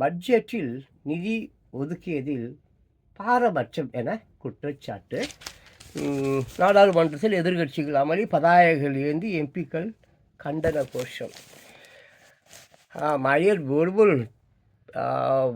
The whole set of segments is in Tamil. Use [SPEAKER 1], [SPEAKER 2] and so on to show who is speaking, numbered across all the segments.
[SPEAKER 1] பட்ஜெட்டில் நிதி ஒதுக்கியதில் பாரபட்சம் என குற்றச்சாட்டு. நாடாளுமன்றத்தில் எதிர்க்கட்சிகள் அமளி பதாகைகள் ஏந்தி எம்பிக்கள் கண்டன கோஷம். மழையர் ஒருபொருள்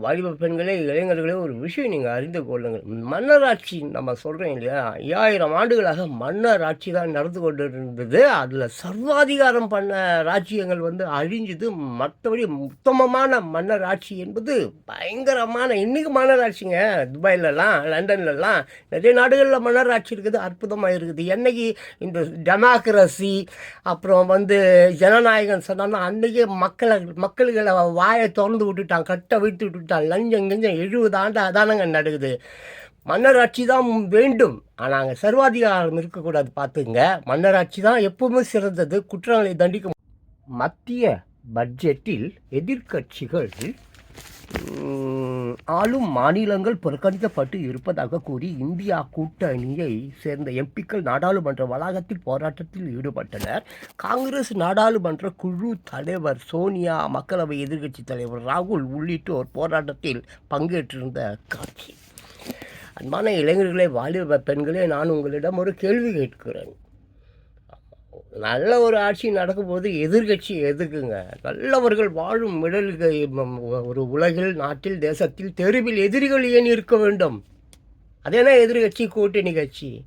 [SPEAKER 1] வாலிப பெண்களே இளைஞர்களே ஒரு விஷயம் நீங்கள் அறிந்து கொள்ளுங்கள். மன்னராட்சி நம்ம சொல்கிறோம் இல்லையா? ஐயாயிரம் ஆண்டுகளாக மன்னர் ஆட்சி தான் நடந்து கொண்டு இருந்தது அதில் சர்வாதிகாரம் பண்ண ராஜ்யங்கள் வந்து அழிஞ்சுது. மற்றபடி உத்தமமான மன்னர் ஆட்சி என்பது பயங்கரமான இன்றைக்கி மன்னராட்சிங்க. துபாயிலலாம் லண்டன்லலாம் நிறைய நாடுகளில் மன்னர் ஆட்சி இருக்குது அற்புதமாக இருக்குது. என்னைக்கு இந்த டெமோக்ரஸி அப்புறம் வந்து ஜனநாயகம் சொன்னாலும் அன்றைக்கே மக்களை மக்கள்களை வாயை திறந்து விட்டுட்டான் கட்ட வைத்து விட்டுட்டான் லஞ்சம் கஞ்சம் எழுபது ஆண்டு அதானங்க நடக்குது. மன்னராட்சி தான் வேண்டும். ஆனால் அங்கே சர்வாதிகாரம் இருக்கக்கூடாது பார்த்துங்க மன்னராட்சி தான் எப்பவுமே சிறந்தது. குற்றங்களை தண்டிக்க மத்திய பட்ஜெட்டில் எதிர்க்கட்சிகள் ஆளும் மாநிலங்கள் புறக்கணிக்கப்பட்டு இருப்பதாக கூறி இந்தியா கூட்டணியை சேர்ந்த எம்பிக்கள் நாடாளுமன்ற வளாகத்தில் போராட்டத்தில் ஈடுபட்டனர். காங்கிரஸ் நாடாளுமன்ற குழு தலைவர் சோனியா மக்களவை எதிர்க்கட்சித் தலைவர் ராகுல் உள்ளிட்டோர் போராட்டத்தில் பங்கேற்றிருந்த காட்சி. அன்பான இளைஞர்களே வாலிப பெண்களே நான் உங்களிடம் ஒரு கேள்வி கேட்கிறேன். நல்ல ஒரு ஆட்சி நடக்கும்போது எதிர்க்கட்சி எதுக்குங்க? நல்லவர்கள் வாழும் மிடல்க ஒரு உலகில் நாட்டில் தேசத்தில் தெருவில் எதிரிகள் ஏன் இருக்க வேண்டும்? அதேனா எதிர்கட்சி கூட்டணி கட்சி.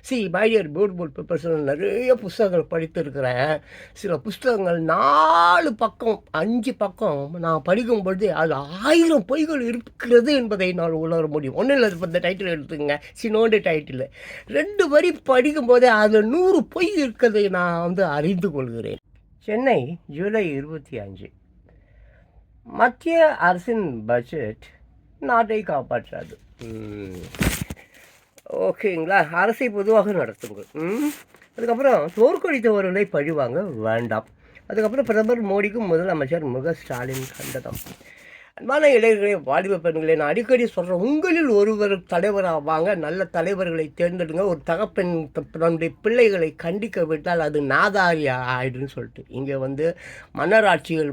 [SPEAKER 1] சி மைடியர் பியூட்டிஃபுல் பேப்பர்ஸ் நிறைய புஸ்தகங்கள் படித்திருக்கிறேன். சில புஸ்தகங்கள் நாலு பக்கம் அஞ்சு பக்கம் நான் படிக்கும் பொழுது அது ஆயிரம் பொய்கள் இருக்கிறது என்பதை நான் உணர முடியும். ஒன்றும் இல்லை இப்போ இந்த டைட்டில் எடுத்துங்க சினோண்டு டைட்டில் ரெண்டு வரி படிக்கும்போதே அதில் நூறு பொய் இருக்கிறதை நான் வந்து அறிந்து கொள்கிறேன். சென்னை ஜூலை இருபத்தி அஞ்சு. மத்திய அரசின் பட்ஜெட் நாட்டை காப்பாற்றாது. ஓகேங்களா? அரசை பொதுவாக நடத்துங்கள். அதுக்கப்புறம் அதுக்கப்புறம் தோற்கடித்தவர்களை பழிவாங்க வேண்டாம். அதுக்கப்புறம் பிரதமர் மோடிக்கும் முதலமைச்சர் முக ஸ்டாலின் கண்டனம். அன்பான இளைஞர்களே வாலிப பெண்களே நான் அடிக்கடி சொல்கிறேன் உங்களில் ஒருவர் தலைவராக வாங்க நல்ல தலைவர்களை தேர்ந்தெடுங்க. ஒரு தகப்பெண் தன்னுடைய பிள்ளைகளை கண்டிக்க விட்டால் அது நாதாரி ஆயிடுன்னு சொல்லிட்டு. இங்கே வந்து மன்னர் ஆட்சிகள்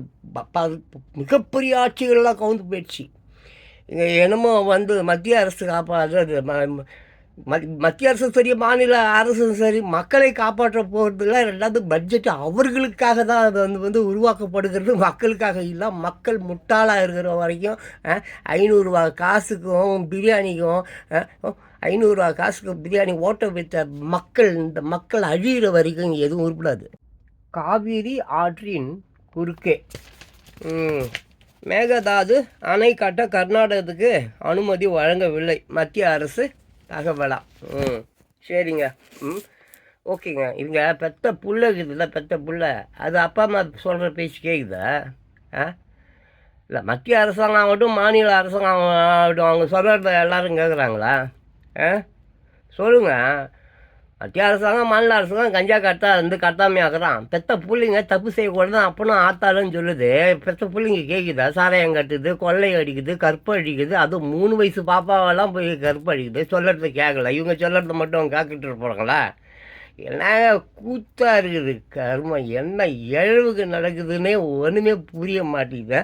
[SPEAKER 1] மிகப்பெரிய ஆட்சிகள்லாம் கவுந்து போயிடுச்சு. இங்கே என்னமோ வந்து மத்திய அரசு காப்பாற்றது மத்திய அரசும் சரி மாநில அரசும் சரி மக்களை காப்பாற்ற போகிறதுல ரெண்டாவது பட்ஜெட் அவர்களுக்காக தான் அது வந்து வந்து உருவாக்கப்படுகிறது. மக்களுக்காக இல்லை மக்கள் முட்டாளாக இருக்கிற வரைக்கும் ஐநூறுரூவா காசுக்கும் பிரியாணிக்கும் ஐநூறுரூவா காசுக்கு பிரியாணி ஓட்ட வைத்த மக்கள் இந்த மக்கள் அழியிற வரைக்கும் எதுவும் உருப்படாது. காவிரி ஆற்றின் குறுக்கே. மேகதாது அணை கட்ட கர்நாடகத்துக்கு அனுமதி வழங்கவில்லை. மத்திய அரசு தகவலா. ம். சரிங்க. ம். ஓகேங்க. இவங்க பெத்த புள்ள இருக்குதுல்ல பெத்த புள்ள. அது அப்பா அம்மா சொல்கிற பேச்சு கேட்குதா ஆ? இல்லை மத்திய அரசாங்கம் ஆகட்டும் மாநில அரசாங்கம் ஆகட்டும் அவங்க சொல்கிறத எல்லாரும் கேட்குறாங்களா ஆ? சொல்லுங்கள் மத்திய அரசாங்கம் மாநில அரசாங்கம் கஞ்சா கட்டா வந்து கட்டாமையாக்குறான் பெத்த பிள்ளைங்க தப்பு செய்யக்கூடாது அப்பனும் ஆத்தாளுன்னு சொல்லுது. பெத்த பிள்ளைங்க கேட்குதா சாராயம் கட்டுது கொள்ளை அடிக்குது கற்பு அடிக்குது. அதுவும் மூணு வயசு பாப்பாவெல்லாம் போய் கற்பு அடிக்குது. சொல்லறது கேட்கல இவங்க சொல்லறத மட்டும் கேட்கிட்டு இருப்பாங்களா? என்ன கூத்தா இருக்குது கர்மம் என்ன இழவுக்கு நடக்குதுன்னே ஒன்றுமே புரிய மாட்டேங்குது.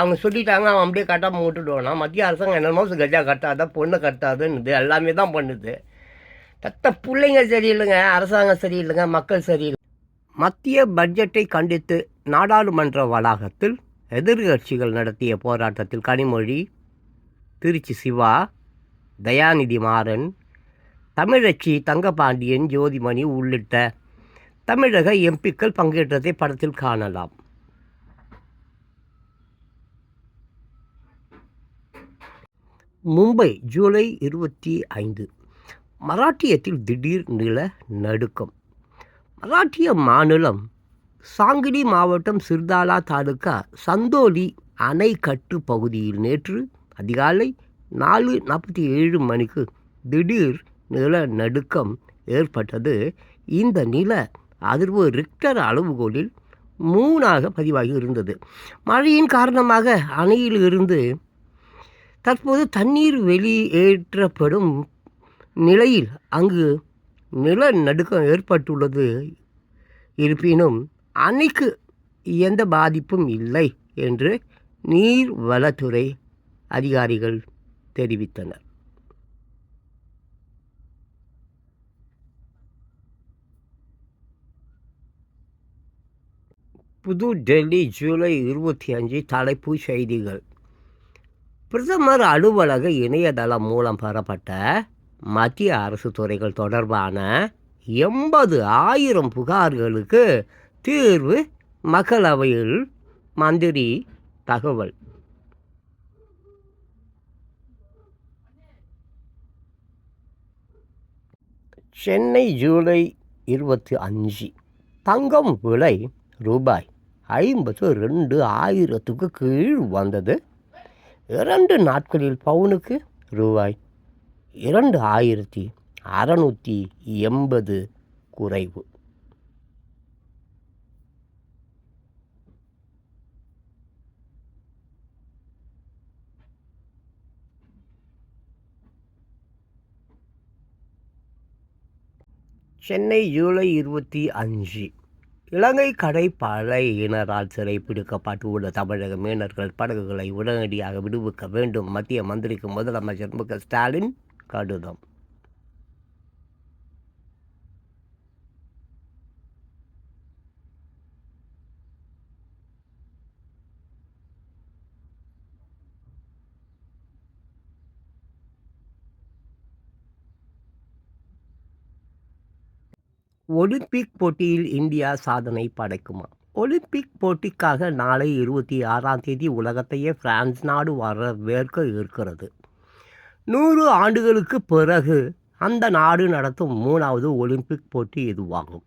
[SPEAKER 1] அவங்க சொல்லிட்டாங்க அவன் அப்படியே கட்டாமல் விட்டுடுவானா? மத்திய அரசாங்கம் என்னமோ கஜா கட்டாத பொண்ணு கட்டாதுன்னு எல்லாமே தான் பண்ணுது. தத்த பிள்ளைங்க சரியில்லைங்க அரசாங்கம் சரியில்லைங்க மக்கள் சரியில்லை. மத்திய பட்ஜெட்டை கண்டித்து நாடாளுமன்ற வளாகத்தில் எதிர்கட்சிகள் நடத்திய போராட்டத்தில் கனிமொழி திருச்சி சிவா தயாநிதி மாறன் தமிழச்சி தங்கபாண்டியன் ஜோதிமணி உள்ளிட்ட தமிழக எம்பிக்கள் பங்கேற்றதை படத்தில் காணலாம். மும்பை ஜூலை இருபத்தி ஐந்து. மராட்டியத்தில் திடீர் நில நடுக்கம். மராட்டிய மாநிலம் சாங்கிலி மாவட்டம் சிர்தாலா தாலுகா சந்தோலி அணைக்கட்டு பகுதியில் நேற்று அதிகாலை நாலு நாற்பத்தி ஏழு மணிக்கு திடீர் நில நடுக்கம் ஏற்பட்டது. இந்த நில அதிர்வு ரிக்டர் அளவுகோலில் மூணாக பதிவாகி இருந்தது. மழையின் காரணமாக அணையில் இருந்து தற்போது தண்ணீர் வெளியேற்றப்படும் நிலையில் அங்கு நிலநடுக்கம் ஏற்பட்டுள்ளது. இருப்பினும் அணைக்கு எந்த பாதிப்பும் இல்லை என்று நீர்வளத்துறை அதிகாரிகள் தெரிவித்தனர். புது டெல்லி ஜூலை இருபத்தி அஞ்சு தலைப்புச் செய்திகள். பிரதமர் அலுவலக இணையதளம் மூலம் பெறப்பட்ட மத்திய அரசு துறைகள் தொடர்பான எண்பது ஆயிரம் புகார்களுக்கு தீர்வு மக்களவையில் மந்திரி தகவல். சென்னை ஜூலை இருபத்தி அஞ்சு. தங்கம் விலை ரூபாய் ஐம்பது ரெண்டு ஆயிரத்துக்கு கீழ் வந்தது. இரண்டு நாட்களில் பவுனுக்கு ரூபாய் இரண்டு ஆயிரத்தி அறநூற்றி எண்பது குறைவு. சென்னை ஜூலை இருபத்தி அஞ்சு. இலங்கை கடற்படையினரால் சிறைப்பிடிக்கப்பட்டுள்ள தமிழக மீனவர்கள் படகுகளை உடனடியாக விடுவிக்க வேண்டும். மத்திய மந்திரிக்கு முதலமைச்சர் மு க ஸ்டாலின் கடிதம் ஒலிம்பிக் போட்டியில் இந்தியா சாதனை படைக்குமா? ஒலிம்பிக் போட்டிக்காக நாளை இருபத்தி ஆறாம் தேதி உலகத்தையே பிரான்ஸ் நாடு வரவேற்க இருக்கிறது. நூறு ஆண்டுகளுக்கு பிறகு அந்த நாடு நடத்தும் மூணாவது ஒலிம்பிக் போட்டி இதுவாகும்.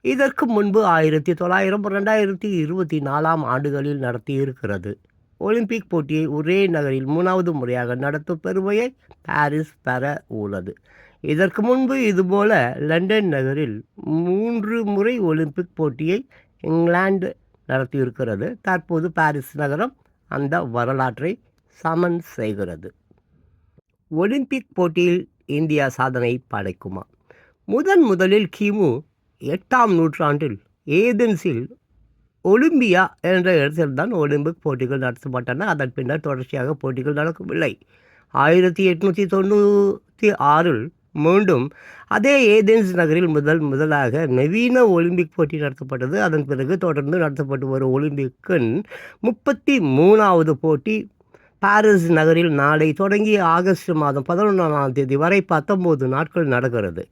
[SPEAKER 1] இதற்கு முன்பு ஆயிரத்தி தொள்ளாயிரம் ரெண்டாயிரத்தி இருபத்தி நாலாம் ஆண்டுகளில் நடத்தியிருக்கிறது. ஒலிம்பிக் போட்டியை ஒரே நகரில் மூணாவது முறையாக நடத்தும் பெருமையை பாரிஸ் பெற உள்ளது. இதற்கு முன்பு இதுபோல லண்டன் நகரில் மூன்று முறை ஒலிம்பிக் போட்டியை இங்கிலாந்து நடத்தியிருக்கிறது. தற்போது பாரிஸ் நகரம் அந்த வரலாற்றை சமன் செய்கிறது. ஒலிம்பிக் போட்டியில் இந்தியா சாதனை படைக்குமா? முதன் முதலில் கிமு எட்டாம் நூற்றாண்டில் ஏதென்ஸில் ஒலிம்பியா என்ற இடத்தில் தான் ஒலிம்பிக் போட்டிகள் நடத்தப்பட்டன. அதன் பின்னர் தொடர்ச்சியாக போட்டிகள் நடக்கவில்லை. ஆயிரத்தி எட்நூற்றி தொண்ணூற்றி ஆறில் மீண்டும் அதே ஏதென்ஸ் நகரில் முதல் முதலாக நவீன ஒலிம்பிக் போட்டி நடத்தப்பட்டது. அதன் பிறகு தொடர்ந்து நடத்தப்பட்டு வரும் ஒலிம்பிக்கின் முப்பத்தி மூணாவது போட்டி பாரிஸ் நகரில் நாளை தொடங்கி ஆகஸ்ட் மாதம் பதினொன்றாம் தேதி வரை பத்தொம்போது நாட்கள் நடக்கிறது.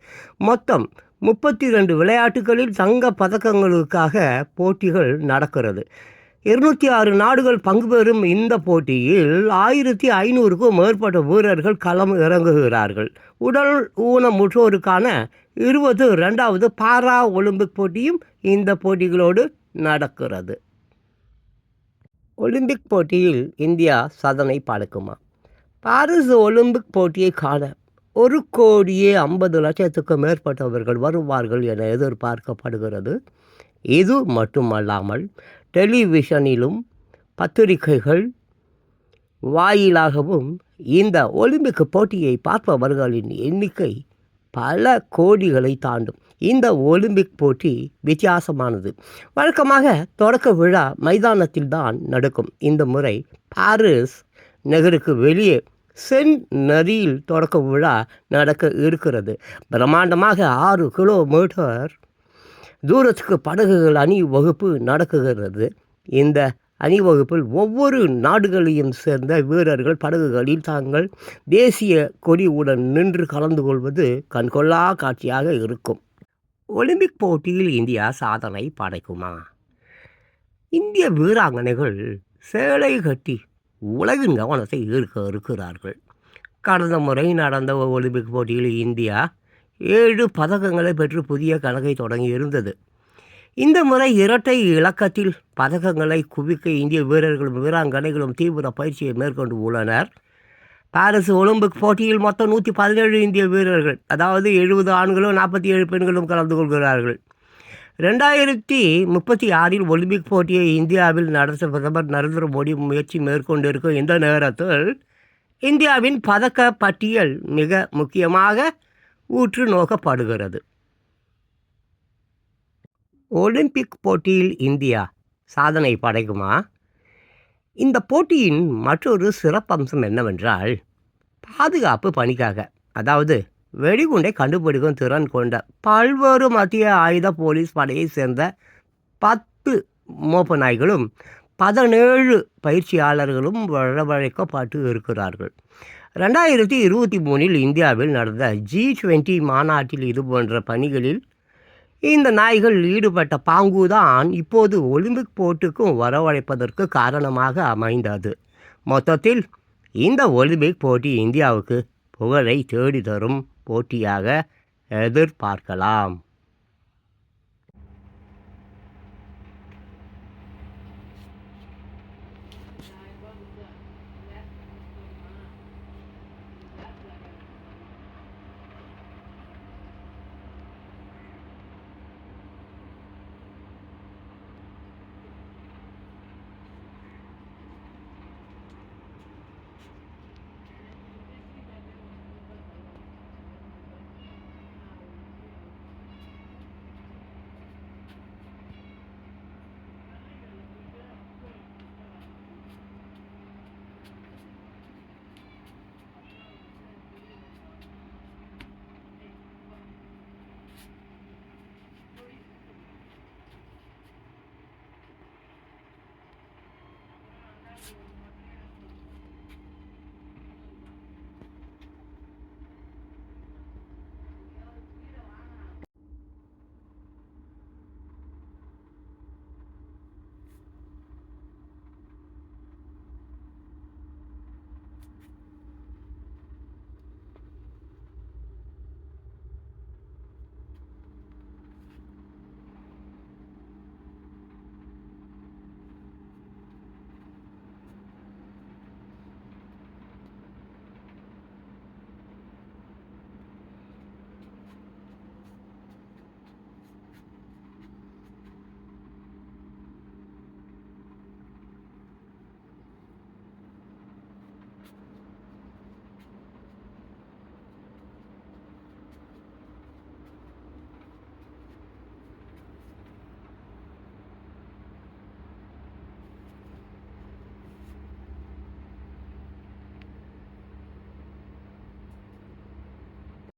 [SPEAKER 1] மொத்தம் முப்பத்தி ரெண்டு விளையாட்டுகளில் தங்க பதக்கங்களுக்காக போட்டிகள் நடக்கிறது. இருநூற்றி ஆறு நாடுகள் பங்கு பெறும் இந்த போட்டியில் ஆயிரத்தி ஐநூறுக்கும் மேற்பட்ட வீரர்கள் களம் இறங்குகிறார்கள். உடல் ஊனமுற்றோருக்கான இருபது ரெண்டாவது பாரா ஒலிம்பிக் போட்டியும் இந்த போட்டிகளோடு நடக்கிறது. ஒலிம்பிக் போட்டியில் இந்தியா சாதனை படைக்குமா? பாரிஸ் ஒலிம்பிக் போட்டியை காண ஒரு கோடியே ஐம்பது லட்சத்துக்கு மேற்பட்டவர்கள் வருவார்கள் என எதிர்பார்க்கப்படுகிறது. இது மட்டுமல்லாமல் டெலிவிஷனிலும் பத்திரிகைகள் வாயிலாகவும் இந்த ஒலிம்பிக் போட்டியை பார்ப்பவர்களின் எண்ணிக்கை பல கோடிகளை தாண்டும். இந்த ஒலிம்பிக் போட்டி வித்தியாசமானது. வழக்கமாக தொடக்க விழா மைதானத்தில் தான் நடக்கும். இந்த முறை பாரிஸ் நகருக்கு வெளியே சென் நதியில் தொடக்க விழா நடக்க இருக்கிறது. பிரம்மாண்டமாக ஆறு கிலோமீட்டர் தூரத்துக்கு படகுகள் அணிவகுப்பு நடக்குகிறது. இந்த அணிவகுப்பில் ஒவ்வொரு நாடுகளையும் சேர்ந்த வீரர்கள் படகுகளில் தாங்கள் தேசிய கொடியுடன் நின்று கலந்து கொள்வது கண்கொள்ளா காட்சியாக இருக்கும். ஒலிம்பிக் போட்டியில் இந்தியா சாதனை படைக்குமா? இந்திய வீராங்கனைகள் சேலை கட்டி உலகின் கவனத்தை ஈர்க்க இருக்கிறார்கள். கடந்த முறை நடந்த ஒலிம்பிக் போட்டியில் இந்தியா ஏழு பதக்கங்களை பெற்று புதிய கணக்கை தொடங்கி இருந்தது. இந்த முறை இரட்டை இலக்கத்தில் பதக்கங்களை குவிக்க இந்திய வீரர்களும் வீராங்கனைகளும் தீவிர பயிற்சியை மேற்கொண்டு உள்ளனர். பாரிஸ் ஒலிம்பிக் போட்டியில் மொத்தம் நூற்றி பதினேழு இந்திய வீரர்கள் அதாவது எழுபது ஆண்களும் நாற்பத்தி ஏழு பெண்களும் கலந்து கொள்கிறார்கள். ரெண்டாயிரத்தி முப்பத்தி ஆறில் ஒலிம்பிக் போட்டியை இந்தியாவில் நடத்த பிரதமர் நரேந்திர மோடி முயற்சி மேற்கொண்டிருக்கும் இந்த நேரத்தில் இந்தியாவின் பதக்க பட்டியல் மிக முக்கியமாக ஊற்று நோக்கப்படுகிறது. ஒலிம்பிக் போட்டியில் இந்தியா சாதனை படைக்குமா? இந்த போட்டியின் மற்றொரு சிறப்பம்சம் என்னவென்றால் பாதுகாப்பு பணிக்காக அதாவது வெடிகுண்டை கண்டுபிடிக்கும் திறன் கொண்ட பல்வேறு மத்திய ஆயுத போலீஸ் படையைச் சேர்ந்த பத்து மோப்ப நாய்களும் பதினேழு பயிற்சியாளர்களும் வரவழைக்கப்பட்டு இருக்கிறார்கள். ரெண்டாயிரத்தி இருபத்தி மூணில் இந்தியாவில் நடந்த ஜி டுவெண்ட்டி மாநாட்டில் இதுபோன்ற பணிகளில் இந்த நாய்கள் ஈடுபட்ட பாங்குதான் இப்போது ஒலிம்பிக் போட்டிக்கும் வரவழைப்பதற்கு காரணமாக அமைந்தது. மொத்தத்தில் இந்த ஒலிம்பிக் போட்டி இந்தியாவுக்கு புகழை தேடி தரும் போட்டியாக எதிர்பார்க்கலாம்.